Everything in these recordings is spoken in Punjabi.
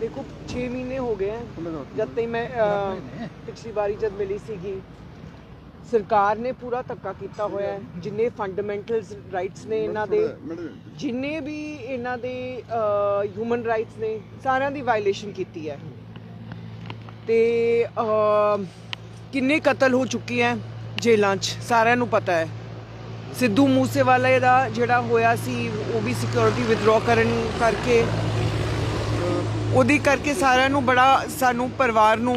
ਦੇਖੋ 6 ਮਹੀਨੇ ਹੋ ਗਏ ਤੱਕ ਮੈਂ ਅਹ, ਪਿਛਲੀ ਵਾਰੀ ਜਦ ਮਿਲੀ ਸੀਗੀ ਸਰਕਾਰ ਨੇ ਪੂਰਾ ਧੱਕਾ ਕੀਤਾ ਹੋਇਆ ਹੈ ਜਿੰਨੇ ਫੰਡਾਮੈਂਟਲਸ ਰਾਈਟਸ ਨੇ ਇਹਨਾਂ ਦੇ ਜਿੰਨੇ ਵੀ ਇਹਨਾਂ ਦੇ ਹਿਊਮਨ ਰਾਈਟਸ ਨੇ ਸਾਰਿਆਂ ਦੀ ਵਾਇਲੇਸ਼ਨ ਕੀਤੀ ਹੈ। ਤੇ ਕਿੰਨੇ ਕਤਲ ਹੋ ਚੁੱਕੇ ਹੈ ਜੇਲ੍ਹਾਂ 'ਚ ਸਾਰਿਆਂ ਨੂੰ ਪਤਾ ਹੈ। ਸਿੱਧੂ ਮੂਸੇਵਾਲੇ ਦਾ ਜਿਹੜਾ ਹੋਇਆ ਸੀ ਉਹ ਵੀ ਸਿਕਿਉਰਿਟੀ ਵਿਦਡਰਾ ਕਰਨ ਕਰਕੇ ਉਹਦੀ ਕਰਕੇ ਸਾਰਿਆਂ ਨੂੰ ਬੜਾ ਸਾਨੂੰ ਪਰਿਵਾਰ ਨੂੰ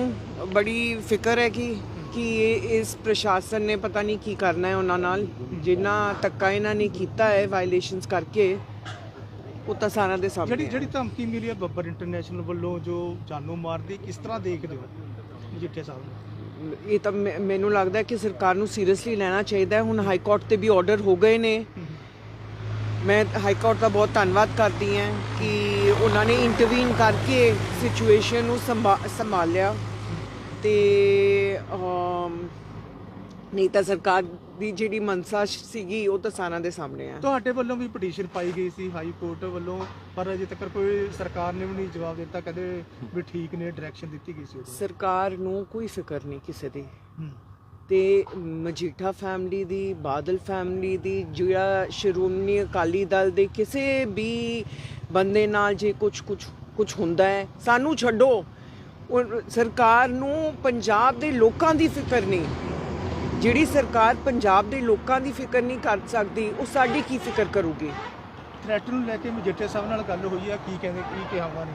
ਬੜੀ ਫਿਕਰ ਹੈ ਕਿ ਕਿ ਇਹ ਇਸ ਪ੍ਰਸ਼ਾਸਨ ਨੇ ਪਤਾ ਨਹੀਂ ਕੀ ਕਰਨਾ ਹੈ ਉਹਨਾਂ ਨਾਲ। ਜਿੰਨਾ ਧੱਕਾ ਇਹਨਾਂ ਨੇ ਕੀਤਾ ਹੈ ਵਾਇਲੇਸ਼ਨਸ ਕਰਕੇ ਉਹ ਤਾਂ ਸਾਰਿਆਂ ਦੇ ਸਾਹਮਣੇ ਜਿਹੜੀ। ਜਿਹੜੀ ਧਮਕੀ ਮਿਲੀ ਹੈ ਬੱਬਰ ਇੰਟਰਨੈਸ਼ਨਲ ਵੱਲੋਂ ਜੋ ਜਾਨੋਂ ਮਾਰਦੀ ਕਿਸ ਤਰ੍ਹਾਂ ਦੇਖਦੇ ਹੋ ਮਜੀਠੇ ਸਾਹਿਬ ਨੂੰ? ਇਹ ਤਾਂ ਮੈਨੂੰ ਲੱਗਦਾ ਕਿ ਸਰਕਾਰ ਨੂੰ ਸੀਰੀਅਸਲੀ ਲੈਣਾ ਚਾਹੀਦਾ ਹੈ। ਹੁਣ ਹਾਈ ਕੋਰਟ ਤੇ ਵੀ ਆਰਡਰ ਹੋ ਗਏ ਨੇ। ਮੈਂ ਹਾਈ ਕੋਰਟ ਦਾ ਬਹੁਤ ਧੰਨਵਾਦ ਕਰਦੀ ਹਾਂ ਕਿ ਉਹਨਾਂ ਨੇ ਇੰਟਰਵੀਨ ਕਰਕੇ ਸਿਚੁਏਸ਼ਨ ਨੂੰ ਸੰਭਾ- ਸੰਭਾਲਿਆ। ਤੇ ਨਹੀਂ ਤਾਂ ਸਰਕਾਰ ਦੀ ਜਿਹੜੀ ਮਨਸਾ ਸੀਗੀ ਉਹ ਤਾਂ ਸਾਰਿਆਂ ਦੇ ਸਾਹਮਣੇ ਹੈ ਤੁਹਾਡੇ ਵੱਲੋਂ ਵੀ ਪਟੀਸ਼ਨ ਪਾਈ ਗਈ ਸੀ ਹਾਈ ਕੋਰਟ ਵੱਲੋਂ ਪਰ ਅਜੇ ਤੱਕ ਕੋਈ ਸਰਕਾਰ ਨੇ ਵੀ ਨਹੀਂ ਜਵਾਬ ਦਿੱਤਾ ਕਦੇ ਵੀ ਠੀਕ ਨੇ ਡਾਇਰੈਕਸ਼ਨ ਦਿੱਤੀ ਗਈ ਸੀ ਸਰਕਾਰ ਨੂੰ ਕੋਈ ਫਿਕਰ ਨਹੀਂ ਕਿਸੇ ਦੀ। ਤੇ ਮਜੀਠਾ ਫੈਮਿਲੀ ਦੀ ਬਾਦਲ ਫੈਮਿਲੀ ਦੀ ਜਿਹੜਾ ਸ਼੍ਰੋਮਣੀ ਅਕਾਲੀ ਦਲ ਦੇ ਕਿਸੇ ਵੀ ਬੰਦੇ ਨਾਲ ਜੇ ਕੁਝ ਕੁਝ ਕੁਝ ਹੁੰਦਾ ਹੈ ਸਾਨੂੰ ਛੱਡੋ। ਸਰਕਾਰ ਨੂੰ ਪੰਜਾਬ ਦੇ ਲੋਕਾਂ ਦੀ ਫਿਕਰ ਨਹੀਂ। ਜਿਹੜੀ ਸਰਕਾਰ ਪੰਜਾਬ ਦੇ ਲੋਕਾਂ ਦੀ ਫਿਕਰ ਨਹੀਂ ਕਰ ਸਕਦੀ ਉਹ ਸਾਡੀ ਕੀ ਫਿਕਰ ਕਰੂਗੀ? ਥ੍ਰੈਟ ਨੂੰ ਲੈ ਕੇ ਮਜੀਠੇ ਸਾਹਿਬ ਨਾਲ ਗੱਲ ਹੋਈ ਆ ਕੀ ਕਹਿੰਦੇ ਕੀ ਕਿਹਾ ਉਹਨਾਂ ਨੇ?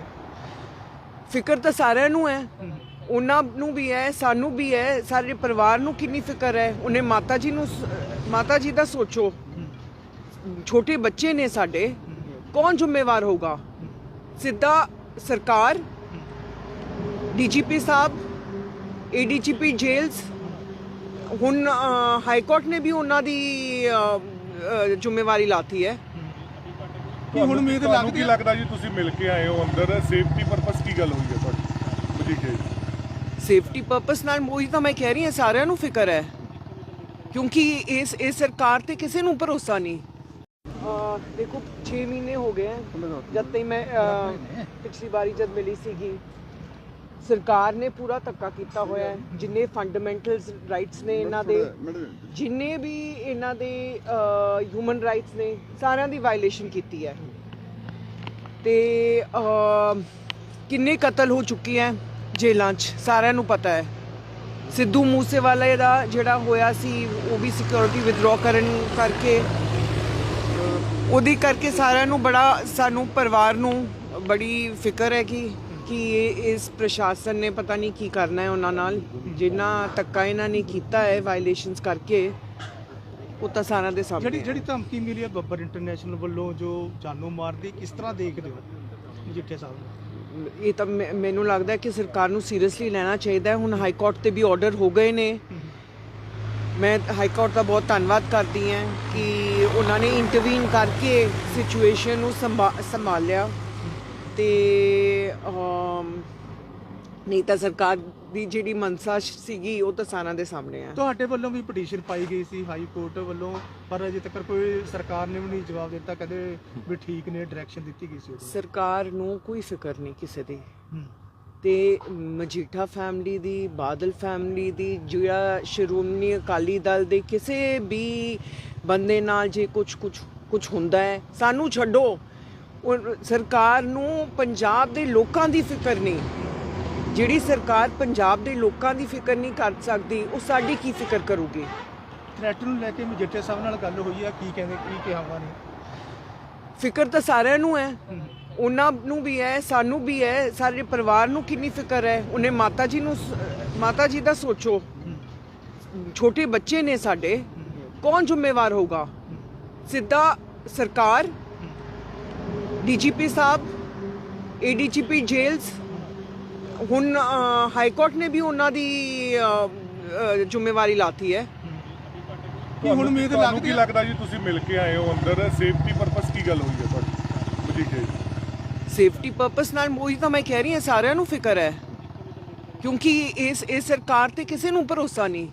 ਫਿਕਰ ਤਾਂ ਸਾਰਿਆਂ ਨੂੰ ਹੂੰ। ਉਹਨਾਂ ਨੂੰ ਵੀ ਹੈ ਸਾਨੂੰ ਵੀ ਹੈ ਸਾਰੇ ਪਰਿਵਾਰ ਨੂੰ ਕਿੰਨੀ ਫਿਕਰ ਹੈ? ਉਹਨੇ ਮਾਤਾ ਜੀ ਨੂੰ ਮਾਤਾ ਜੀ ਦਾ ਸੋਚੋ। ਛੋਟੇ ਬੱਚੇ ਨੇ ਸਾਡੇ ਕੌਣ ਜ਼ਿੰਮੇਵਾਰ ਹੋਗਾ ਸਿੱਧਾ ਸਰਕਾਰ ਡੀਜੀਪੀ ਸਾਹਿਬ ਏਡੀਜੀਪੀ ਜੇਲਸ ਹੁਣ ਹਾਈ ਕੋਰਟ ਨੇ ਵੀ ਉਹਨਾਂ ਦੀ ਜ਼ਿੰਮੇਵਾਰੀ ਲਾਤੀ ਹੈ। ਕੀ ਹੁਣ ਉਮੀਦ ਲੱਗਦੀ ਲੱਗਦਾ ਜੀ? ਤੁਸੀਂ ਮਿਲ ਕੇ ਆਏ ਹੋ ਅੰਦਰ ਸੇਫਟੀ ਪਰਪਸ ਕੀ ਗੱਲ ਹੋਈ ਹੈ ਤੁਹਾਡੀ? ਮਜੀਠੇ ਸੇਫਟੀ ਪਰਪਸ ਨਾਲ ਉਹੀ ਤਾਂ ਮੈਂ ਕਹਿ ਰਹੀ ਹਾਂ ਸਾਰਿਆਂ ਨੂੰ ਫਿਕਰ ਹੈ। ਕਿਉਂਕਿ ਇਸ ਇਸ ਸਰਕਾਰ ਤੇ ਕਿਸੇ ਨੂੰ ਭਰੋਸਾ ਨਹੀਂ। ਦੇਖੋ 6 ਮਹੀਨੇ ਹੋ ਗਏ ਜਦ ਤੱਕ ਮੈਂ ਪਿਛਲੀ ਵਾਰੀ ਜਦ ਮਿਲੀ ਸੀਗੀ ਸਰਕਾਰ ਨੇ ਪੂਰਾ ਧੱਕਾ ਕੀਤਾ ਹੋਇਆ ਹੈ। ਜਿੰਨੇ ਫੰਡਾਮੈਂਟਲਸ ਰਾਈਟਸ ਨੇ ਇਹਨਾਂ ਦੇ ਜਿੰਨੇ ਵੀ ਇਹਨਾਂ ਦੇ ਹਿਊਮਨ ਰਾਈਟਸ ਨੇ ਸਾਰਿਆਂ ਦੀ ਵਾਇਲੇਸ਼ਨ ਕੀਤੀ ਹੈ। ਤੇ ਕਿੰਨੇ ਕਤਲ ਹੋ ਚੁੱਕੇ ਹੈ। ਜੇਲ੍ਹਾਂ 'ਚ ਸਾਰਿਆਂ ਨੂੰ ਪਤਾ ਹੈ। ਸਿੱਧੂ ਮੂਸੇਵਾਲੇ ਦਾ ਜਿਹੜਾ ਹੋਇਆ ਸੀ ਉਹ ਵੀ ਸਿਕਿਉਰਿਟੀ ਵਿਦਡਰਾ ਕਰਨ ਕਰਕੇ ਉਹਦੀ ਕਰਕੇ ਸਾਰਿਆਂ ਨੂੰ ਬੜਾ ਸਾਨੂੰ ਪਰਿਵਾਰ ਨੂੰ ਬੜੀ ਫਿਕਰ ਹੈ ਕਿ ਕਿ ਇਸ ਪ੍ਰਸ਼ਾਸਨ ਨੇ ਪਤਾ ਨਹੀਂ ਕੀ ਕਰਨਾ ਹੈ ਉਹਨਾਂ ਨਾਲ। ਜਿੰਨਾ ਧੱਕਾ ਇਹਨਾਂ ਨੇ ਕੀਤਾ ਹੈ ਵਾਇਲੇਸ਼ਨਸ ਕਰਕੇ ਉਹ ਤਾਂ ਸਾਰਿਆਂ ਦੇ ਸਾਹਮਣੇ ਜਿਹੜੀ। ਜਿਹੜੀ ਧਮਕੀ ਮਿਲੀ ਹੈ ਬੱਬਰ ਇੰਟਰਨੈਸ਼ਨਲ ਵੱਲੋਂ ਜੋ ਜਾਨੋਂ ਮਾਰਦੀ ਕਿਸ ਤਰ੍ਹਾਂ ਦੇਖਦੇ ਹੋ? ਮਜੀਠੇ ਸਾਹਿਬ ਇਹ ਤਾਂ ਮੈ- ਮੈਨੂੰ ਲੱਗਦਾ ਕਿ ਸਰਕਾਰ ਨੂੰ ਸੀਰੀਅਸਲੀ ਲੈਣਾ ਚਾਹੀਦਾ ਹੈ। ਹੁਣ ਹਾਈ ਕੋਰਟ ਤੇ ਵੀ ਆਰਡਰ ਹੋ ਗਏ ਨੇ। ਮੈਂ ਹਾਈ ਕੋਰਟ ਦਾ ਬਹੁਤ ਧੰਨਵਾਦ ਕਰਦੀ ਹਾਂ ਕਿ ਉਹਨਾਂ ਨੇ ਇੰਟਰਵੀਨ ਕਰਕੇ ਸਿਚੁਏਸ਼ਨ ਨੂੰ ਸੰਭਾ- ਸੰਭਾਲਿਆ। ਤੇ ਨਹੀਂ ਤਾਂ ਸਰਕਾਰ ਦੀ ਜਿਹੜੀ ਮਨਸਾ ਸੀਗੀ ਉਹ ਤਾਂ ਸਾਰਿਆਂ ਦੇ ਸਾਹਮਣੇ ਹੈ ਤੁਹਾਡੇ ਵੱਲੋਂ ਵੀ ਪਟੀਸ਼ਨ ਪਾਈ ਗਈ ਸੀ ਹਾਈ ਕੋਰਟ ਵੱਲੋਂ ਪਰ ਅਜੇ ਤੱਕ ਕੋਈ ਸਰਕਾਰ ਨੇ ਵੀ ਨਹੀਂ ਜਵਾਬ ਦਿੱਤਾ ਕਦੇ ਵੀ ਠੀਕ ਨੇ ਡਾਇਰੈਕਸ਼ਨ ਦਿੱਤੀ ਗਈ ਸੀ ਸਰਕਾਰ ਨੂੰ ਕੋਈ ਫਿਕਰ ਨਹੀਂ ਕਿਸੇ ਦੀ। ਤੇ ਮਜੀਠਾ ਫੈਮਿਲੀ ਦੀ ਬਾਦਲ ਫੈਮਿਲੀ ਦੀ ਜਿਹੜਾ ਸ਼੍ਰੋਮਣੀ ਅਕਾਲੀ ਦਲ ਦੇ ਕਿਸੇ ਵੀ ਬੰਦੇ ਨਾਲ ਜੇ ਕੁਝ ਕੁਝ ਕੁਝ ਹੁੰਦਾ ਹੈ ਸਾਨੂੰ ਛੱਡੋ। ਸਰਕਾਰ ਨੂੰ ਪੰਜਾਬ ਦੇ ਲੋਕਾਂ ਦੀ ਫਿਕਰ ਨਹੀਂ। ਜਿਹੜੀ ਸਰਕਾਰ ਪੰਜਾਬ ਦੇ ਲੋਕਾਂ ਦੀ ਫਿਕਰ ਨਹੀਂ ਕਰ ਸਕਦੀ ਉਹ ਸਾਡੀ ਕੀ ਫਿਕਰ ਕਰੂਗੀ? ਥ੍ਰੈਟ ਨੂੰ ਲੈ ਕੇ ਮਜੀਠੇ ਸਾਹਿਬ ਨਾਲ ਗੱਲ ਹੋਈ ਆ ਕੀ ਕਹਿੰਦੇ ਕੀ ਕਿਹਾ ਉਹਨਾਂ ਨੇ? ਫਿਕਰ ਤਾਂ ਸਾਰਿਆਂ ਨੂੰ ਹੈ। ਉਹਨਾਂ ਨੂੰ ਵੀ ਹੈ ਸਾਨੂੰ ਵੀ ਹੈ ਸਾਰੇ ਪਰਿਵਾਰ ਨੂੰ ਕਿੰਨੀ ਫਿਕਰ ਹੈ? ਉਹਨੇ ਮਾਤਾ ਜੀ ਨੂੰ ਸ- ਮਾਤਾ ਜੀ ਦਾ ਸੋਚੋ। ਛੋਟੇ ਬੱਚੇ ਨੇ ਸਾਡੇ ਕੌਣ ਜ਼ਿੰਮੇਵਾਰ ਹੋਗਾ ਸਿੱਧਾ ਸਰਕਾਰ ਡੀਜੀਪੀ ਸਾਹਿਬ ਏਡੀਜੀਪੀ ਜੇਲਸ ਹੁਣ ਹਾਈ ਕੋਰਟ ਨੇ ਵੀ ਉਹਨਾਂ ਦੀ ਜ਼ਿੰਮੇਵਾਰੀ ਲਾਤੀ ਹੈ। ਕੀ ਹੁਣ ਉਮੀਦ ਲੱਗਦੀ ਕੀ ਲੱਗਦਾ ਜੀ ਤੁਸੀਂ ਮਿਲ ਕੇ ਆਏ ਹੋ ਅੰਦਰ? ਸੇਫਟੀ ਪਰਪਸ ਕੀ ਗੱਲ ਹੋਈ ਹੈ ਤੁਹਾਡੀ? ਮਜੀਠੇ ਸੇਫਟੀ ਪਰਪਸ ਨਾਲ ਉਹੀ ਤਾਂ ਮੈਂ ਕਹਿ ਰਹੀ ਹਾਂ ਸਾਰਿਆਂ ਨੂੰ ਫਿਕਰ ਹੈ। ਕਿਉਂਕਿ ਇਸ ਇਸ ਸਰਕਾਰ ਤੇ ਕਿਸੇ ਨੂੰ ਭਰੋਸਾ ਨਹੀਂ।